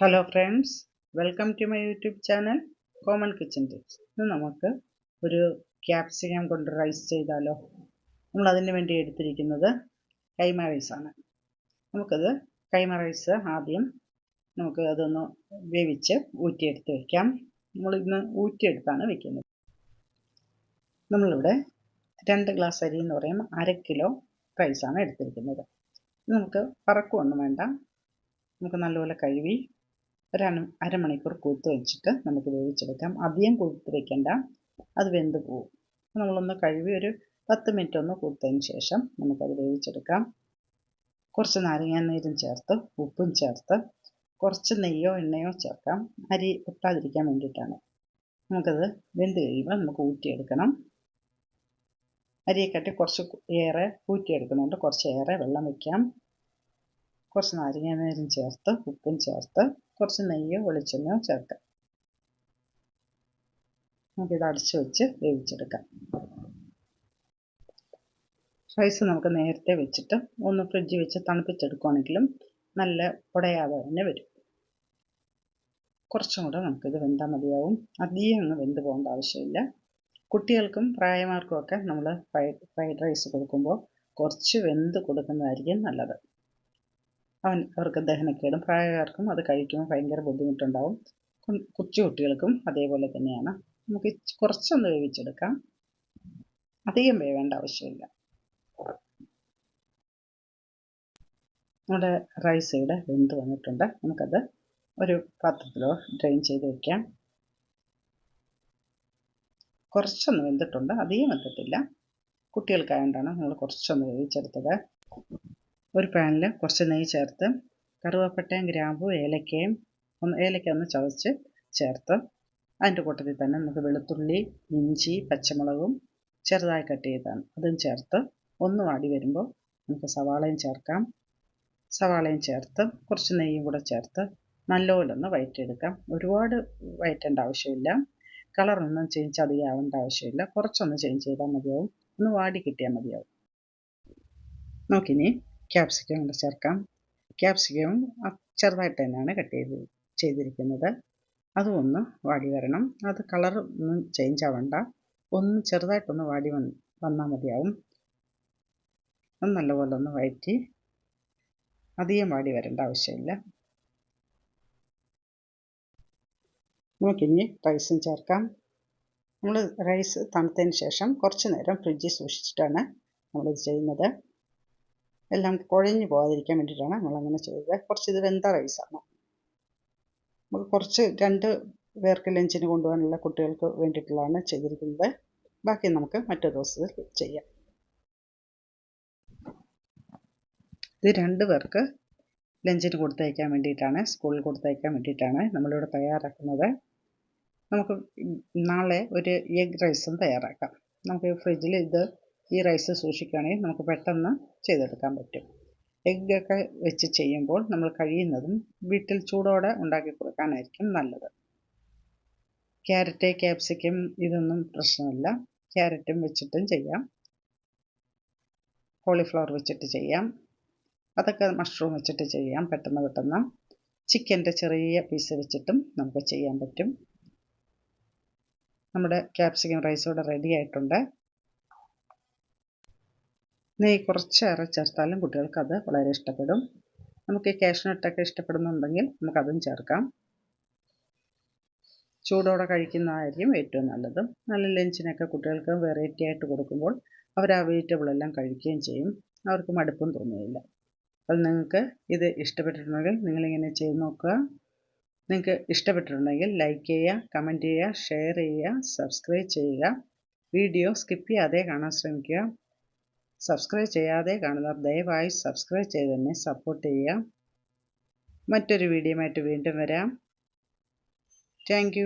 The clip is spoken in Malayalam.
Hello friends welcome to my YouTube channel common kitchen tips ഇന്ന് നമുക്ക് ഒരു ക്യാപ്സിക്കം കൊണ്ട് റൈസ് ചെയ്താലോ? നമ്മൾ അതിന് വേണ്ടി എടുത്തിരിക്കുന്നത് കൈമ റൈസാണ് നമുക്കത് കൈമ റൈസ് ആദ്യം നമുക്ക് അതൊന്ന് വേവിച്ച് ഊറ്റിയെടുത്ത് വയ്ക്കാം നമ്മൾ ഇന്ന് ഊറ്റിയെടുത്താണ് വെക്കുന്നത്. നമ്മളിവിടെ രണ്ട് ഗ്ലാസ് അരി എന്ന് പറയുമ്പോൾ അര കിലോ റൈസാണ് എടുത്തിരിക്കുന്നത്. നമുക്ക് പറക്കുമൊന്നും വേണ്ട. നമുക്ക് നല്ലപോലെ കഴുകി ഒരു അരമണിക്കൂർ കൂത്ത് വെച്ചിട്ട് നമുക്ക് വേവിച്ചെടുക്കാം. അധികം കൂത്ത് വയ്ക്കേണ്ട അത് വെന്ത് പോവും. നമ്മളൊന്ന് കഴുകി ഒരു പത്ത് മിനിറ്റ് ഒന്ന് കൂത്തതിന് ശേഷം നമുക്കത് വേവിച്ചെടുക്കാം. കുറച്ച് നാരങ്ങാനീരും ചേർത്ത് ഉപ്പും ചേർത്ത് കുറച്ച് നെയ്യോ എണ്ണയോ ചേർക്കാം. അരി ഒട്ടാതിരിക്കാൻ വേണ്ടിയിട്ടാണ്. നമുക്കത് വെന്ത് കഴിയുമ്പോൾ നമുക്ക് ഊറ്റിയെടുക്കണം. അരിയെക്കാട്ടി കുറച്ച് ഏറെ ഊറ്റിയെടുക്കുന്നുണ്ട് കുറച്ച് ഏറെ വെള്ളം വയ്ക്കാം. കുറച്ച് നാരങ്ങാനീരും ചേർത്ത് ഉപ്പും ചേർത്ത് കുറച്ച് നെയ്യോ വെളിച്ചെണ്ണയോ ചേർക്കാം നമുക്കിത് അടച്ചു വെച്ച് വേവിച്ചെടുക്കാം. റൈസ് നമുക്ക് നേരത്തെ വെച്ചിട്ട് ഒന്ന് ഫ്രിഡ്ജിൽ വെച്ച് തണുപ്പിച്ചെടുക്കുകയാണെങ്കിലും നല്ല ഉടയാതെ തന്നെ വരും. കുറച്ചും കൂടെ നമുക്കിത് വെന്താൽ മതിയാവും. അധികം അങ്ങ് വെന്ത് പോകേണ്ട ആവശ്യമില്ല. കുട്ടികൾക്കും പ്രായമാർക്കും ഒക്കെ നമ്മൾ ഫ്രൈഡ് ഫ്രൈഡ് റൈസ് കൊടുക്കുമ്പോൾ കുറച്ച് വെന്ത് കൊടുക്കുന്നതായിരിക്കും നല്ലത്. അവൻ അവർക്ക് ദഹനക്കേടും പ്രായക്കാർക്കും അത് കഴിക്കുമ്പോൾ ഭയങ്കര ബുദ്ധിമുട്ടുണ്ടാവും. കൊച്ചു കുട്ടികൾക്കും അതേപോലെ തന്നെയാണ്. നമുക്ക് കുറച്ചൊന്ന് വേവിച്ചെടുക്കാം. അധികം വേവേണ്ട ആവശ്യമില്ല. നമ്മുടെ റൈസ് ഇവിടെ വെന്ത് വന്നിട്ടുണ്ട്. നമുക്കത് ഒരു പാത്രത്തിലോ ഡ്രെയിൻ ചെയ്ത് വയ്ക്കാം കുറച്ചൊന്ന് വെന്തിട്ടുണ്ട്. അധികം വെന്തിട്ടില്ല. കുട്ടികൾക്കായതുകൊണ്ടാണ് നമ്മൾ കുറച്ചൊന്ന് വേവിച്ചെടുത്തത്. ഒരു പാനിൽ കുറച്ച് നെയ്യ് ചേർത്ത് കറുവപ്പട്ടയും ഗ്രാമ്പും ഏലക്കയും ഒന്ന് ഏലക്ക ഒന്ന് ചതച്ച് ചേർത്ത് അതിന്റെ കൂട്ടത്തിൽ തന്നെ നമുക്ക് വെളുത്തുള്ളി ഇഞ്ചി പച്ചമുളകും ചെറുതായി കട്ട് ചെയ്താണ് അതും ചേർത്ത് ഒന്ന് വാടി വരുമ്പോൾ നമുക്ക് സവാളയും ചേർക്കാം. സവാളയും ചേർത്ത് കുറച്ച് നെയ്യും കൂടെ ചേർത്ത് നല്ലപോലെ ഒന്ന് വയറ്റിയെടുക്കാം. ഒരുപാട് വയറ്റേണ്ട ആവശ്യമില്ല. കളറൊന്നും ചേഞ്ച് അധികമാവേണ്ട ആവശ്യമില്ല. കുറച്ചൊന്ന് ചേഞ്ച് ചെയ്താൽ മതിയാവും. ഒന്ന് വാടി കിട്ടിയാൽ മതിയാവും. നോക്കിനി ക്യാപ്സിക്കം കൂടെ ചേർക്കാം. ക്യാപ്സിക്കം ചെറുതായിട്ട് തന്നെയാണ് കട്ട് ചെയ്ത് ചെയ്തിരിക്കുന്നത്. അതും ഒന്ന് വാടി വരണം. അത് കളർ ഒന്നും ചേഞ്ച് ആവണ്ട. ഒന്ന് ചെറുതായിട്ടൊന്ന് വാടി വന്ന് വന്നാൽ മതിയാവും. അത് നല്ലപോലെ ഒന്ന് വഴറ്റി അധികം വാടി വരേണ്ട ആവശ്യമില്ല. നമുക്കിനി റൈസും ചേർക്കാം. നമ്മൾ റൈസ് തണുത്തതിന് ശേഷം കുറച്ച് നേരം ഫ്രിഡ്ജിൽ സൂക്ഷിച്ചിട്ടാണ് നമ്മളിത് ചെയ്യുന്നത്. എല്ലാം കുഴഞ്ഞു പോകാതിരിക്കാൻ വേണ്ടിയിട്ടാണ് നമ്മളങ്ങനെ ചെയ്തത്. കുറച്ച് ഇത് വെന്ത റൈസാണ്. നമുക്ക് കുറച്ച് രണ്ട് പേർക്ക് ലഞ്ചിന് കൊണ്ടുപോകാനുള്ള കുട്ടികൾക്ക് വേണ്ടിയിട്ടുള്ളതാണ് ചെയ്തിരിക്കുന്നത്. ബാക്കി നമുക്ക് മറ്റു ദിവസത്തിൽ ചെയ്യാം. ഇത് രണ്ട് പേർക്ക് ലഞ്ചിന് കൊടുത്തയക്കാൻ വേണ്ടിയിട്ടാണ് സ്കൂളിൽ കൊടുത്തയക്കാൻ വേണ്ടിയിട്ടാണ് നമ്മളിവിടെ തയ്യാറാക്കുന്നത്. നമുക്ക് നാളെ ഒരു എഗ് റൈസും തയ്യാറാക്കാം. നമുക്ക് ഫ്രിഡ്ജിൽ ഇത് ഈ റൈസ് സൂക്ഷിക്കുകയാണെങ്കിൽ നമുക്ക് പെട്ടെന്ന് ചെയ്തെടുക്കാൻ പറ്റും. എഗ്ഗൊക്കെ വെച്ച് ചെയ്യുമ്പോൾ നമ്മൾ കഴിയുന്നതും വീട്ടിൽ ചൂടോടെ ഉണ്ടാക്കി കൊടുക്കാനായിരിക്കും നല്ലത്. ക്യാരറ്റ് ക്യാപ്സിക്കം ഇതൊന്നും പ്രശ്നമില്ല. ക്യാരറ്റും വെച്ചിട്ടും ചെയ്യാം. കോളിഫ്ലവർ വെച്ചിട്ട് ചെയ്യാം. അതൊക്കെ മഷ്റൂം വെച്ചിട്ട് ചെയ്യാം. പെട്ടെന്ന് പെട്ടെന്ന് ചിക്കന്റെ ചെറിയ പീസ് വെച്ചിട്ടും നമുക്ക് ചെയ്യാൻ പറ്റും. നമ്മുടെ ക്യാപ്സിക്കം റൈസ് ഇവിടെ റെഡി ആയിട്ടുണ്ട്. നെയ്യ് കുറച്ചേറെ ചേർത്താലും കുട്ടികൾക്ക് അത് വളരെ ഇഷ്ടപ്പെടും. നമുക്ക് കാഷ്നട്ടൊക്കെ ഇഷ്ടപ്പെടുന്നുണ്ടെങ്കിൽ നമുക്കതും ചേർക്കാം. ചൂടോടെ കഴിക്കുന്നതായിരിക്കും ഏറ്റവും നല്ലത്. നല്ല ലഞ്ചിനൊക്കെ കുട്ടികൾക്ക് വെറൈറ്റി ആയിട്ട് കൊടുക്കുമ്പോൾ അവർ ആ വെജിറ്റബിൾ എല്ലാം കഴിക്കുകയും ചെയ്യും. അവർക്ക് മടുപ്പും തോന്നുകയില്ല. അപ്പോൾ നിങ്ങൾക്ക് ഇത് ഇഷ്ടപ്പെട്ടിട്ടുണ്ടെങ്കിൽ നിങ്ങളിങ്ങനെ ചെയ്ത് നോക്കുക. നിങ്ങൾക്ക് ഇഷ്ടപ്പെട്ടിട്ടുണ്ടെങ്കിൽ ലൈക്ക് ചെയ്യുക കമന്റ് ചെയ്യുക ഷെയർ ചെയ്യുക സബ്സ്ക്രൈബ് ചെയ്യുക. വീഡിയോ സ്കിപ്പ് ചെയ്യാതെ കാണാൻ ശ്രമിക്കുക. സബ്സ്ക്രൈബ് ചെയ്യാതെ കാണുന്നവർ ദയവായി സബ്സ്ക്രൈബ് ചെയ്ത് തന്നെ സപ്പോർട്ട് ചെയ്യുക. മറ്റൊരു വീഡിയോയുമായിട്ട് വീണ്ടും വരാം. താങ്ക്